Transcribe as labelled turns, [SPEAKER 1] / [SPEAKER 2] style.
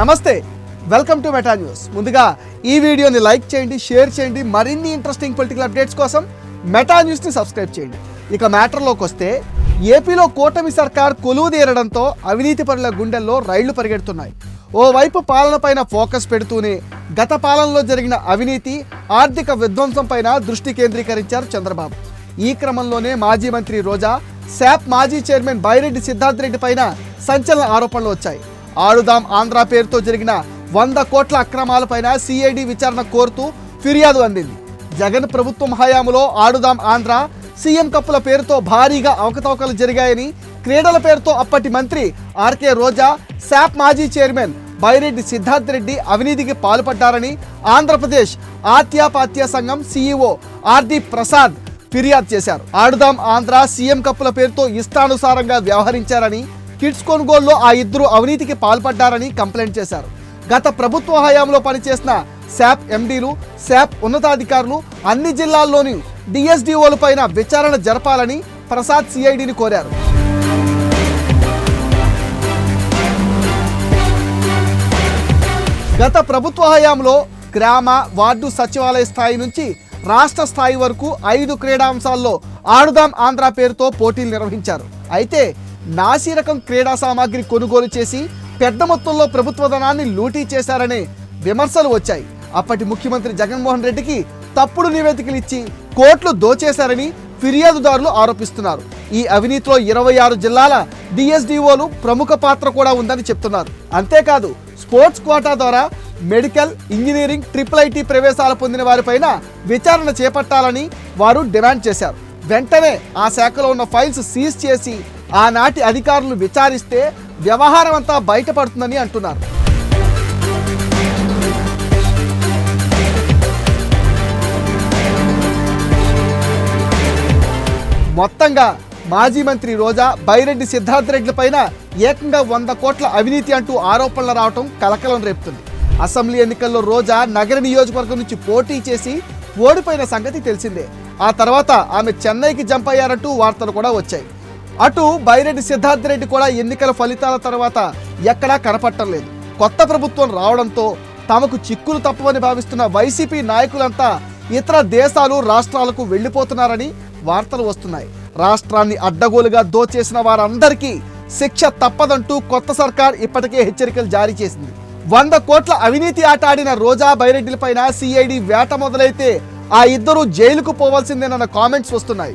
[SPEAKER 1] నమస్తే welcome to meta news ముందుగా ఈ వీడియోని లైక్ చేయండి షేర్ చేయండి మరిన్ని ఇంట్రెస్టింగ్ పొలిటికల్ అప్డేట్స్ కోసం మెటా న్యూస్ని సబ్స్క్రైబ్ చేయండి. ఇక మ్యాటర్లోకి వస్తే ఏపీలో కూటమి సర్కార్ కొలువు తీరడంతో అవినీతి పరుల గుండెల్లో రైళ్ళు పరిగెడుతున్నాయి. ఓవైపు పాలనపైన ఫోకస్ పెడుతూనే గత పాలనలో జరిగిన అవినీతి ఆర్థిక విధ్వంసం పైన దృష్టి కేంద్రీకరించారు చంద్రబాబు. ఈ క్రమంలోనే మాజీ మంత్రి రోజా శాప్ మాజీ చైర్మన్ బైరెడ్డి సిద్ధార్థ్ రెడ్డి పైన సంచలన ఆరోపణలు వచ్చాయి. ఆడుదాం ఆంధ్ర పేరుతో జరిగిన వంద కోట్ల అక్రమాలపైన సిఐడి విచారణ కోరుతూ ఫిర్యాదు అందింది. జగన్ ప్రభుత్వం హయాంలో ఆడుదాం ఆంధ్ర సీఎం కప్పుల పేరుతో భారీగా అవకతవకలు జరిగాయని క్రీడల పేరుతో అప్పటి మంత్రి ఆర్కే రోజా శాప్ మాజీ చైర్మన్ బైరెడ్డి సిద్ధార్థ్ రెడ్డి అవినీతికి పాల్పడ్డారని ఆంధ్రప్రదేశ్ ఆత్యాపాత్య సంఘం సీఈఓ ఆర్డి ప్రసాద్ ఫిర్యాదు చేశారు. ఆడుదాం ఆంధ్ర సీఎం కప్పుల పేరుతో ఇష్టానుసారంగా వ్యవహరించారని కిడ్స్ కొనుగోలులో ఆ ఇద్దరు అవినీతికి పాల్పడ్డారని కంప్లైంట్ చేశారు. గత ప్రభుత్వ హయాంలో పనిచేసిన శాప్ ఎండీలు శాప్ ఉన్నతాధికారులు అన్ని జిల్లాల్లోని డిఎస్డిఓల పైన విచారణ జరపాలని ప్రసాద్ సిఐడిని కోరారు. గత ప్రభుత్వ హయాంలో గ్రామ వార్డు సచివాలయ స్థాయి నుంచి రాష్ట్ర స్థాయి వరకు ఐదు క్రీడాంశాల్లో ఆడుదాం ఆంధ్ర పేరుతో పోటీలు నిర్వహించారు. అయితే నాసి రకం క్రీడా సామాగ్రి కొనుగోలు చేసి పెద్ద మొత్తంలో ప్రభుత్వ ధనాన్ని లూటీ చేశారనే విమర్శలు వచ్చాయి. అప్పటి ముఖ్యమంత్రి జగన్మోహన్ రెడ్డికి తప్పుడు నివేదికలు ఇచ్చి కోట్లు దోచేశారని ఫిర్యాదుదారులు ఆరోపిస్తున్నారు. ఈ అవినీతిలో ఇరవై ఆరు జిల్లాల డిఎస్డిఓలు ప్రముఖ పాత్ర కూడా ఉందని చెప్తున్నారు. అంతేకాదు స్పోర్ట్స్ కోటా ద్వారా మెడికల్ ఇంజనీరింగ్ ట్రిపుల్ ఐటీ ప్రవేశాలు పొందిన వారిపైన విచారణ చేపట్టాలని వారు డిమాండ్ చేశారు. వెంటనే ఆ శాఖలో ఉన్న ఫైల్స్ సీజ్ చేసి ఆనాటి అధికారులు విచారిస్తే వ్యవహారం అంతా బయటపడుతుందని అంటున్నారు. మొత్తంగా మాజీ మంత్రి రోజా బైరెడ్డి సిద్ధార్థరెడ్డి పైన ఏకంగా వంద కోట్ల అవినీతి అంటూ ఆరోపణలు రావటం కలకలం రేపుతుంది. అసెంబ్లీ ఎన్నికల్లో రోజా నగర నియోజకవర్గం నుంచి పోటీ చేసి ఓడిపోయిన సంగతి తెలిసిందే. ఆ తర్వాత ఆమె చెన్నైకి జంప్ అయ్యారంటూ వార్తలు కూడా వచ్చాయి. అటు బైరెడ్డి సిద్ధార్థ రెడ్డి కూడా ఎన్నికల ఫలితాల తర్వాత ఎక్కడా కనపట్టలేదు కొత్త ప్రభుత్వం రావడంతో తమకు చిక్కులు తప్పవని భావిస్తున్న వైసీపీ నాయకులంతా ఇతర దేశాలు రాష్ట్రాలకు వెళ్ళిపోతున్నారని వార్తలు వస్తున్నాయి. రాష్ట్రాన్ని అడ్డగోలుగా దోచేసిన వారందరికీ శిక్ష తప్పదంటూ కొత్త సర్కార్ ఇప్పటికే హెచ్చరికలు జారీ చేసింది. వంద కోట్ల అవినీతి ఆట ఆడిన రోజా బైరెడ్డిలపైన సిఐడి వేట మొదలైతే ఆ ఇద్దరు జైలుకు పోవాల్సిందేనన్న కామెంట్స్ వస్తున్నాయి.